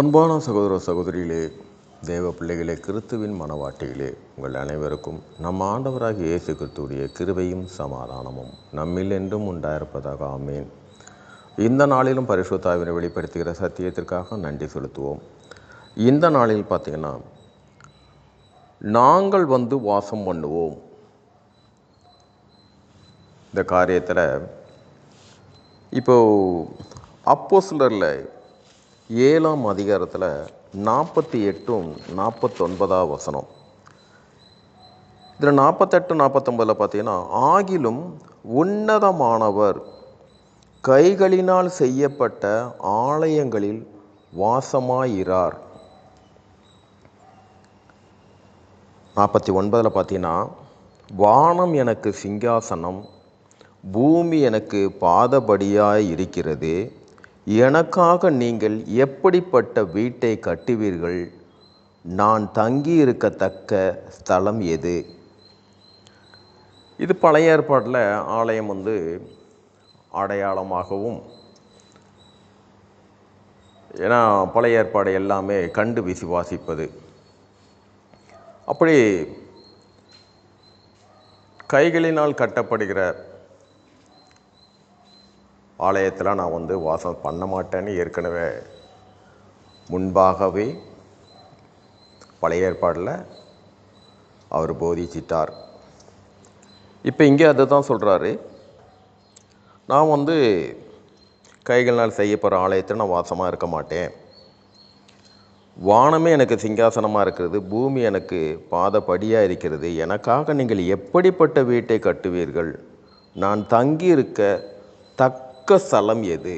அன்பான சகோதர சகோதரிகளே தேவ பிள்ளைகளே கிறித்துவின் மனவாட்டிகளே உங்கள் அனைவருக்கும் நம் ஆண்டவராக இயேசு கிறிஸ்துடைய கிருபையும் சமாதானமும் நம்மில் என்றும் உண்டாயிருப்பதாக ஆமேன். இந்த நாளிலும் பரிசுத்தாவினை வெளிப்படுத்துகிற சத்தியத்திற்காக நன்றி செலுத்துவோம். இந்த நாளில் பார்த்திங்கன்னா நாங்கள் வந்து வாசம் பண்ணுவோம். இந்த காரியத்தில் இப்போது அப்போ சிலரில் ஏழாம் அதிகாரத்தில் நாற்பத்தி எட்டும் நாற்பத்தொன்பதாம் வசனம். இதில் நாற்பத்தெட்டு நாற்பத்தொம்பதில் பார்த்தீங்கன்னா ஆகிலும் உன்னதமானவர் கைகளினால் செய்யப்பட்ட ஆலயங்களில் வாசமாயிரார். நாற்பத்தி ஒன்பதில் பார்த்தீங்கன்னா வானம் எனக்கு சிங்காசனம் பூமி எனக்கு பாதபடியாய் இருக்கிறது எனக்காக நீங்கள் எப்படிப்பட்ட வீட்டை கட்டுவீர்கள்? நான் தங்கி இருக்கத்தக்க ஸ்தலம் எது? இது பழைய ஏற்பாட்டில் ஆலயம் வந்து அடையாளமாகவும் ஏன்னா பழைய ஏற்பாடு எல்லாமே கண்டு விசுவாசிப்பது அப்படி கைகளினால் கட்டப்படுகிற ஆலயத்தில் நான் வந்து வாசம் பண்ண மாட்டேன்னு ஏற்கனவே முன்பாகவே பழைய ஏற்பாடில் அவர் போதிச்சிட்டார். இப்போ இங்கே அதை தான் சொல்கிறாரு நான் வந்து கைகள்னால் செய்யப்படுற ஆலயத்தில் நான் வாசமாக இருக்க மாட்டேன். வானமே எனக்கு சிங்காசனமாக இருக்கிறது பூமி எனக்கு பாதப்படியாக இருக்கிறது எனக்காக நீங்கள் எப்படிப்பட்ட வீட்டை கட்டுவீர்கள்? நான் தங்கி இருக்க தக்க ஸ்தலம் எது?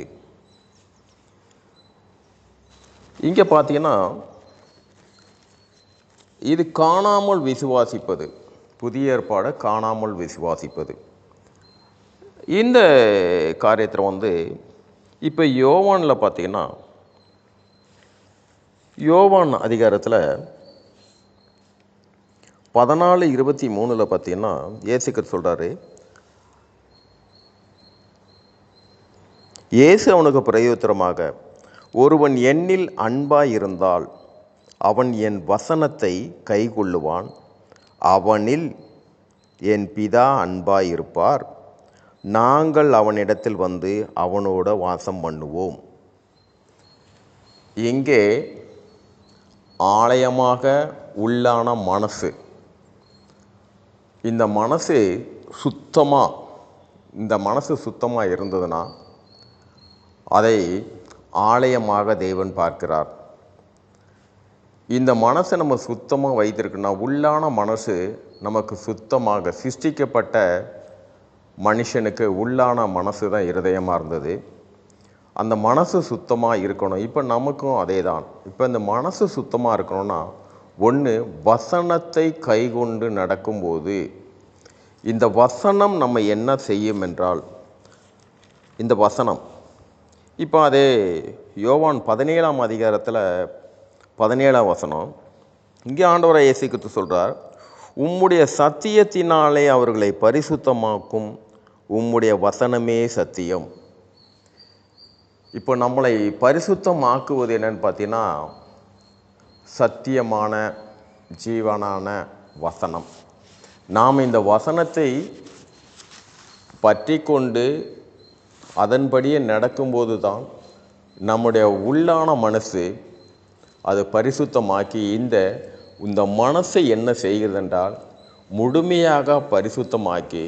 இங்கே பார்த்தீங்கன்னா இது காணாமல் விசுவாசிப்பது. புதிய ஏற்பாடை காணாமல் விசுவாசிப்பது. இந்த காரியத்தில் வந்து இப்போ யோவானில் பார்த்தீங்கன்னா யோவான் அதிகாரத்தில் பதினாலு இருபத்தி மூணில் பார்த்தீங்கன்னா ஏசுக்கர் சொல்கிறாரு இயேசு அவனுக்கு பிரயோத்திரமாக ஒருவன் என்னில் அன்பாய் இருந்தால் அவன் என் வசனத்தை கைக்கொள்ளுவான். அவனில் என் பிதா அன்பாய் இருப்பார் நாங்கள் அவனிடத்தில் வந்து அவனோட வாசம் பண்ணுவோம். இங்கே ஆலயமாக உள்ளான மனசு இந்த மனசு சுத்தமாக இந்த மனசு சுத்தமாக இருந்ததுன்னா அதை ஆலயமாக தேவன் பார்க்கிறார். இந்த மனசை நம்ம சுத்தமாக வைத்திருக்கணும்னா உள்ளான மனசு நமக்கு சுத்தமாக சிருஷ்டிக்கப்பட்ட மனுஷனுக்கு உள்ளான மனசு தான் இருதயமாக இருந்தது. அந்த மனசு சுத்தமாக இருக்கணும். இப்போ நமக்கும் அதே தான் இப்போ இந்த மனசு சுத்தமாக இருக்கணும்னா ஒன்று வசனத்தை கைகொண்டு நடக்கும்போது இந்த வசனம் நம்ம என்ன செய்யும் என்றால் இந்த வசனம் இப்போ அதே யோவான் பதினேழாம் அதிகாரத்தில் பதினேழாம் வசனம். இங்கே ஆண்டவரை இயேசுக்கிட்டு சொல்கிறார் உம்முடைய சத்தியத்தினாலே அவர்களை பரிசுத்தமாக்கும் உம்முடைய வசனமே சத்தியம். இப்போ நம்மளை பரிசுத்தமாக்குவது என்னன்னு பார்த்தீங்கன்னா சத்தியமான ஜீவனான வசனம். நாம் இந்த வசனத்தை பற்றி கொண்டு அதன்படியே நடக்கும்போது தான் நம்முடைய உள்ளான மனசு அது பரிசுத்தமாக்கி இந்த இந்த மனசை என்ன செய்கிறதென்றால் முழுமையாக பரிசுத்தமாக்கி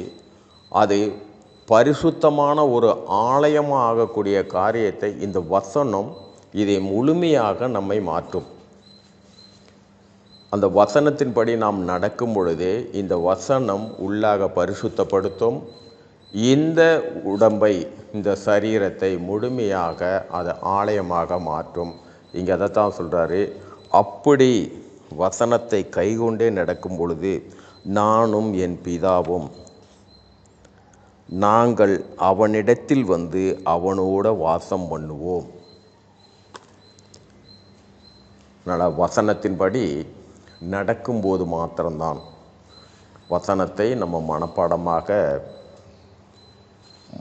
அது பரிசுத்தமான ஒரு ஆலயமாக ஆகக்கூடிய காரியத்தை இந்த வசனம் இதை முழுமையாக நம்மை மாற்றும். அந்த வசனத்தின்படி நாம் நடக்கும் பொழுதே இந்த வசனம் உள்ளாக பரிசுத்தப்படுத்தும். இந்த உடம்பை இந்த சரீரத்தை முழுமையாக அது ஆலயமாக மாற்றும். இங்கே அதைத்தான் சொல்கிறாரு அப்படி வசனத்தை கைகொண்டே நடக்கும் பொழுது நானும் என் பிதாவும் நாங்கள் அவனிடத்தில் வந்து அவனோட வாசம் பண்ணுவோம். நட வசனத்தின்படி நடக்கும்போது மாத்திரம்தான். வசனத்தை நம்ம மனப்பாடமாக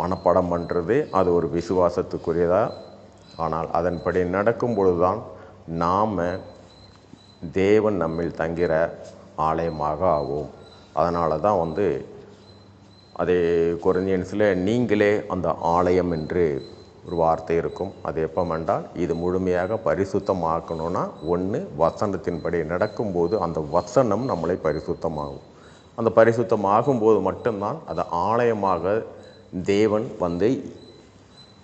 மனப்பாடம் பண்ணுறது அது ஒரு விசுவாசத்துக்குரியதாக ஆனால் அதன்படி நடக்கும் பொழுதுதான் நாம் தேவன் நம்மில் தங்கிற ஆலயமாக ஆகும் அதனால தான் வந்து அதே குறைஞ்சியன்ஸில் நீங்களே அந்த ஆலயம் என்று ஒரு வார்த்தை இருக்கும். அது எப்போ வேண்டால் இது முழுமையாக பரிசுத்தமாக்கணும்னா ஒன்று வசனத்தின்படி நடக்கும்போது அந்த வசனம் நம்மளை பரிசுத்தமாகும். அந்த பரிசுத்தமாகும்போது மட்டும்தான் அது ஆலயமாக தேவன் வந்து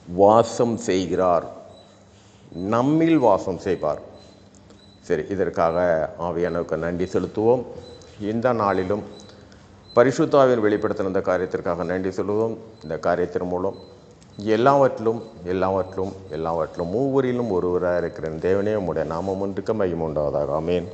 வாசம் செய்கிறார். நம்மில் வாசம் செய்வார். சரி இதற்காக ஆவியானவுக்கு நன்றி செலுத்துவோம். இந்த நாளிலும் பரிசுத்தாவின் வெளிப்படுத்தின இந்த காரியத்திற்காக நன்றி சொல்லுவோம். இந்த காரியத்தின் மூலம் எல்லாவற்றிலும் எல்லாவற்றிலும் எல்லாவற்றிலும் மூவரிலும் ஒருவராக இருக்கிற தேவனே உம்முடைய நாமம் ஒன்றுக்கு மையம் உண்டாவதாக. ஆமேன்.